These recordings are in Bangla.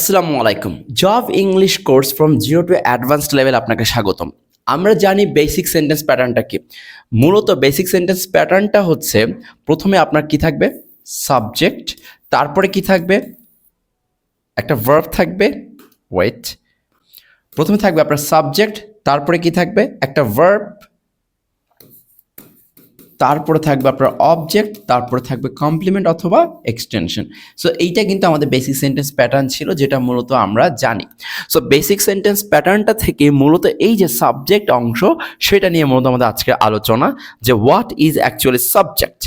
আসসালামু আলাইকুম। Job English course from zero to advanced level আপনাকে স্বাগতম। আমরা জানি বেসিক সেন্টেন্স প্যাটার্নটা কি। মূলত বেসিক সেন্টেন্স প্যাটার্নটা হচ্ছে প্রথমে আপনার কি থাকবে? সাবজেক্ট তারপরে কি থাকবে? একটা ভার্ব থাকবে ওয়েট প্রথমে থাকবে আপনার সাবজেক্ট তারপরে কি থাকবে? একটা ভার্ব তারপরে থাকবে আপনার অবজেক্ট তারপরে থাকবে কমপ্লিমেন্ট অথবা এক্সটেনশন সো এইটা কিন্তু আমাদের বেসিক সেন্টেন্স প্যাটার্ন ছিল, যেটা মূলত আমরা জানি। সো বেসিক সেন্টেন্স প্যাটার্নটা থেকে মূলত এই যে সাবজেক্ট অংশ, সেটা নিয়ে মূলত আমাদের আজকের আলোচনা, যে হোয়াট ইজ অ্যাকচুয়ালি সাবজেক্ট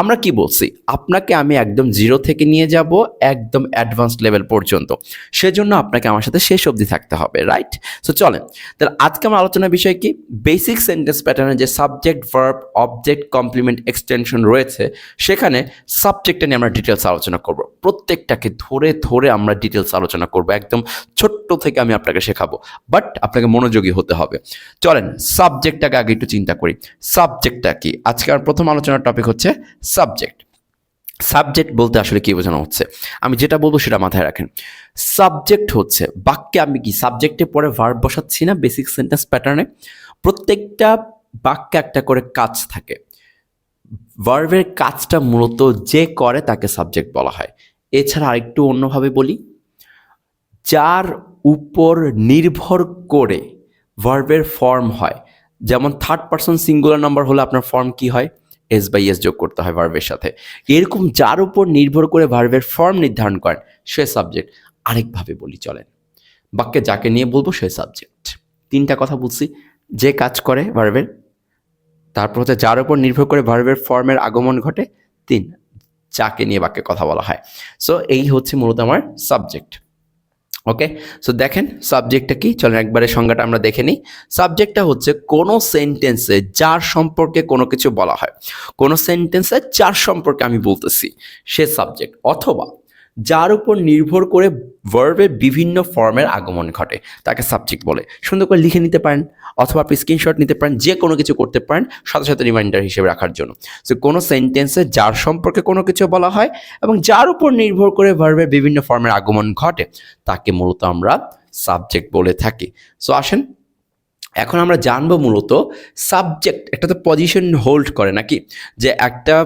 আমরা কি বলছি? আপনাকে আমি একদম জিরো থেকে নিয়ে যাব, একদম অ্যাডভান্স লেভেল পর্যন্ত। সেজন্য আপনাকে আমার সাথে শেষ অবধি থাকতে হবে রাইট সো চলেন। তাহলে আজকে আমার আলোচনার বিষয় কি? বেসিক সেন্টেন্স প্যাটার্নের যে subject verb object complement extension রয়েছে সেখানে সাবজেক্টটা নিয়ে আমরা ডিটেলস আলোচনা করব। প্রত্যেকটাকে ধরে ধরে আমরা ডিটেলস আলোচনা করব। একদম ছোট্ট থেকে আমি আপনাকে শেখাবো। বাট আপনাকে মনোযোগী হতে হবে। চলেন সাবজেক্টটাকে আগে একটু চিন্তা করি। সাবজেক্টটা কি? আজকে আমার প্রথম আলোচনার টপিক হচ্ছে সাবজেক্ট সাবজেক্ট বলতে আসলে কি বোঝানো হচ্ছে? আমি যেটা বলব সেটা মাথায় রাখেন। সাবজেক্ট হচ্ছে, বাক্যে আমি কি সাবজেক্টে পরে ভার্ব বসাচ্ছি না? বেসিক সেন্টেন্স প্যাটার্নে প্রত্যেকটা বাক্যে একটা করে কাজ থাকে। ভার্বের কাজটা মূলত যে করে তাকে সাবজেক্ট বলা হয়। এছাড়া আরেকটু অন্যভাবে বলি, যার উপর নির্ভর করে ভার্বের ফর্ম হয়, যেমন থার্ড পার্সন সিঙ্গুলার নাম্বার হলে আপনার ফর্ম কি হয়? এস বাই এস যোগ করতে হয় ভার্বের সাথে। এরকম যার উপর নির্ভর করে ভার্বের ফর্ম নির্ধারণ করেন, সে সাবজেক্ট আরেকভাবে বলি চলেন, বাক্যে যাকে নিয়ে বলব সে সাবজেক্ট তিনটা কথা বলছি, যে কাজ করে ভার্বের তারপর হচ্ছে যার উপর নির্ভর করে ভার্বের ফর্মের আগমন ঘটে, তিন, যাকে নিয়ে বাক্যে কথা বলা হয়। সো এই হচ্ছে মূলত আমার সাবজেক্ট ওকে সো দেখেন সাবজেক্টটা কি? চলেন একবারে সংজ্ঞাটা আমরা দেখে নিই। সাবজেক্টটা হচ্ছে কোনো সেন্টেন্সে যার সম্পর্কে কোনো কিছু বলা হয়। কোনো সেন্টেন্সে যার সম্পর্কে আমি বলতেছি, সে সাবজেক্ট অথবা যার উপর নির্ভর করে ভার্বের বিভিন্ন ফর্মের আগমন ঘটে। তাকে সাবজেক্ট বলে। সুন্দর করে লিখে নিতে পারেন, অথবা আপনি স্ক্রিনশট নিতে পারেন, যে কোনো কিছু করতে পারেন, সাথে সাথে রিমাইন্ডার হিসেবে রাখার জন্য। সো কোনো সেন্টেন্সে যার সম্পর্কে কোনো কিছু বলা হয় এবং যার উপর নির্ভর করে ভার্বের বিভিন্ন ফর্মের আগমন ঘটে, তাকে মূলত আমরা সাবজেক্ট বলে থাকি। সো আসেন এখন আমরা জানব মূলত সাবজেক্ট একটা তো পজিশন হোল্ড করে নাকি? যে একটা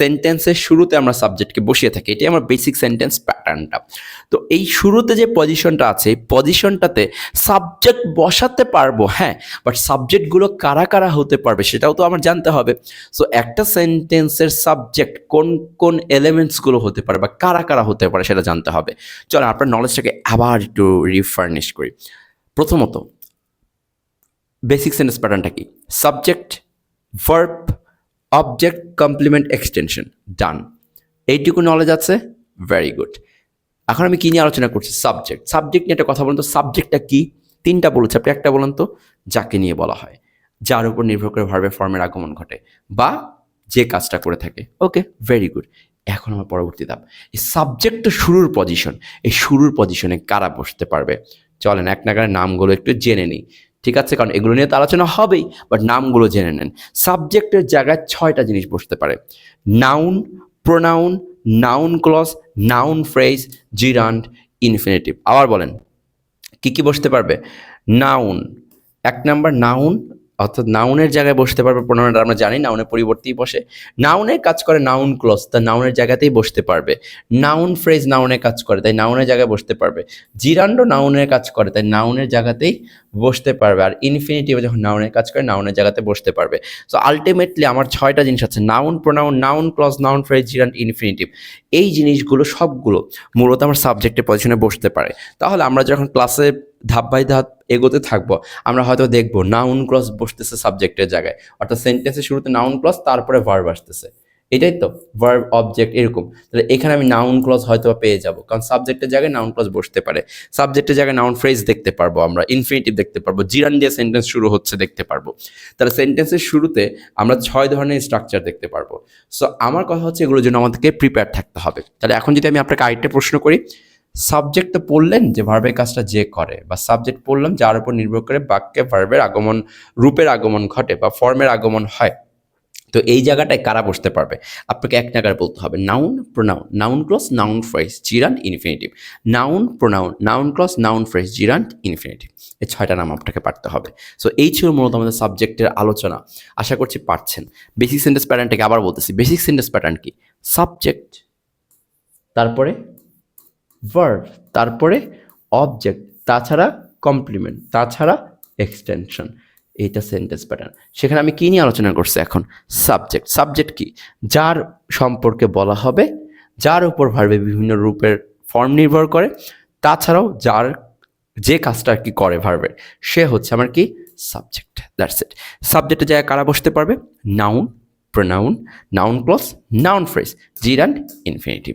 সেন্টেন্সের শুরুতে আমরা সাবজেক্টকে বসিয়ে থাকি, এটাই আমার বেসিক সেন্টেন্স প্যাটার্নটা তো এই শুরুতে যে পজিশনটা আছে, এই পজিশনটাতে সাবজেক্ট বসাতে পারব হ্যাঁ বাট সাবজেক্টগুলো কারা কারা হতে পারবে সেটাও তো আমার জানতে হবে। সো একটা সেন্টেন্সের সাবজেক্ট কোন কোন এলিমেন্টসগুলো হতে পারে বা কারা কারা হতে পারে সেটা জানতে হবে। চলো, আপনার নলেজটাকে আবার একটু রিফার্নিশ করি। প্রথমত বেসিক সেন্টেন্স প্যাটার্নটা কি subject verb object complement extension done এইটুকু নলেজ আছে? ভেরি গুড এখন আমি কী নিয়ে আলোচনা করছি? সাবজেক্ট সাবজেক্ট নিয়ে একটা কথা বলুন তো সাবজেক্টটা কী? তিনটা বলেছে আপনি, একটা বলুন তো, যাকে নিয়ে বলা হয়। যার উপর নির্ভর করে ভার্বের ফর্মের আগমন ঘটে বা যে কাজটা করে থাকে। ওকে ভেরি গুড এখন আমার পরবর্তী ধাপ। এই সাবজেক্টটা শুরুর পজিশন এই শুরুর পজিশনে কারা বসতে পারবে? চলেন এক নাগারে নামগুলো একটু জেনে নিই। ঠিক আছে, কারণ এগুলো নিয়ে তো আলোচনা হবেই বাট নামগুলো জেনে নেন। সাবজেক্টের জায়গায় ছয়টা জিনিস বসতে পারে। Noun pronoun noun clause noun phrase gerund infinitive আবার বলেন, কি কি বসতে পারবে? নাউন এক নাম্বার নাউন অর্থাৎ নাউনের জায়গায় বসতে পারবে প্রোনাউনটা আমরা জানি নাউনের পরিবর্তেই বসে। নাউনের কাজ করে নাউন ক্লস তা নাউনের জায়গাতেই বসতে পারবে। নাউন ফ্রেজ নাউনের কাজ করে, তাই নাউনের জায়গায় বসতে পারবে। জিরান্ড নাউনের কাজ করে, তাই নাউনের জায়গাতেই বসতে পারবে। আর ইনফিনিটিভ যখন নাউনের কাজ করে নাউনের জায়গাতে বসতে পারবে। সো আলটিমেটলি আমার ছয়টা জিনিস আছে noun pronoun noun clause noun phrase gerund infinitive এই জিনিসগুলো সবগুলো মূলত আমার সাবজেক্টের পজিশনে বসতে পারে। তাহলে আমরা যখন ক্লাসে ধাপ বাই ধাপ এগোতে থাকব। আমরা হয়তো দেখব নাউন ক্লস বসতেছে সাবজেক্টের জায়গায়। অর্থাৎ সেন্টেন্সের শুরুতে নাউন ক্লস তারপরে ভার্ব আসতেছে। এটাই তো ভার্ব অবজেক্ট এরকম। তাহলে এখানে আমি নাউন ক্লজ হয়তো পেয়ে যাব। কারণ সাবজেক্টের জায়গায় নাউন ক্লজ বসতে পারে। সাবজেক্টের জায়গায় নাউন ফ্রেজ দেখতে পারব আমরা ইনফিনিটিভ দেখতে পারব, জিরান দিয়ে সেন্টেন্স শুরু হচ্ছে দেখতে পারব। তাহলে সেন্টেন্সের শুরুতে আমরা ছয় ধরনের স্ট্রাকচার দেখতে পারব। সো আমার কথা হচ্ছে এগুলোর জন্য আমাদেরকে প্রিপেয়ার থাকতে হবে। তাহলে এখন যদি আমি আপনাকে আরেকটা প্রশ্ন করি সাবজেক্ট তো পড়লেন যে ভার্বের কাজটা যে করে বা সাবজেক্ট পড়লাম যার উপর নির্ভর করে বাক্যে ভার্বের আগমন, রূপের আগমন ঘটে বা ফর্মের আগমন হয়। তো এই জায়গাটায় কারা বসতে পারবে? আপনাকে এক নাগারে বলতে হবে। Noun pronoun noun clause noun phrase gerund infinitive noun pronoun noun clause noun phrase gerund infinitive এই ছয়টা নাম আপনাকে পারতে হবে। সো এই ছিল মূলত আমাদের সাবজেক্টের আলোচনা। আশা করছি পারছেন। বেসিক সেন্টেন্স প্যাটার্নটাকে আবার বলতেছি। বেসিক সেন্টেন্স প্যাটার্ন কি? সাবজেক্ট তারপরে ভার্ব তারপরে অবজেক্ট তাছাড়া কমপ্লিমেন্ট তাছাড়া এক্সটেনশন এইটা সেন্টেন্স প্যাটার্ন সেখানে আমি কী নিয়ে আলোচনা করছি এখন? সাবজেক্ট সাবজেক্ট কি? যার সম্পর্কে বলা হবে, যার উপর ভার্বে বিভিন্ন রূপের ফর্ম নির্ভর করে, তাছাড়াও যার যে কাজটা আর কি করে ভার্বের সে হচ্ছে আমার কি? সাবজেক্ট দ্যাটস ইট সাবজেক্টে জায়গায় কারা বসতে পারবে? Noun pronoun noun clause noun phrase gerund infinitive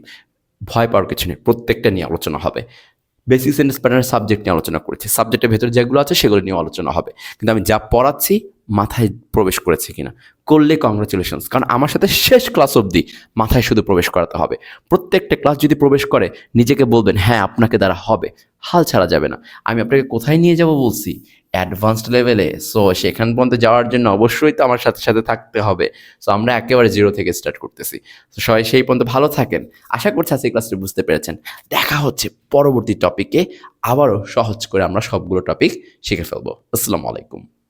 ভয় পাওয়ার কিছু নেই, প্রত্যেকটা নিয়ে আলোচনা হবে। বেসিক সেন্টেন্স প্যাটার্নের সাবজেক্ট নিয়ে আলোচনা করেছি। সাবজেক্টের ভেতরে যেগুলো আছে সেগুলো নিয়ে আলোচনা হবে। কিন্তু আমি যা পড়াচ্ছি মাথায় প্রবেশ করেছে কিনা। করলে কংগ্রাচুলেশনস কারণ আমার সাথে শেষ ক্লাস অবধি মাথায় শুধু প্রবেশ করাতে হবে। প্রত্যেকটা ক্লাস যদি প্রবেশ করে, নিজেকে বলবেন হ্যাঁ আপনাকে দ্বারা হবে। হাল ছাড়া যাবে না। আমি আপনাকে কোথায় নিয়ে যাব বলছি? অ্যাডভান্সড লেভেলে সো সেখান পর্যন্ত যাওয়ার জন্য অবশ্যই তো আমার সাথে সাথে থাকতে হবে। সো আমরা একেবারে জিরো থেকে স্টার্ট করতেছি। তো সবাই সেই পর্যন্ত ভালো থাকেন। আশা করছি আজকে ক্লাসটি বুঝতে পেরেছেন। দেখা হচ্ছে পরবর্তী টপিকে আবারও সহজ করে আমরা সবগুলো টপিক শিখে ফেলব। আসসালামু আলাইকুম।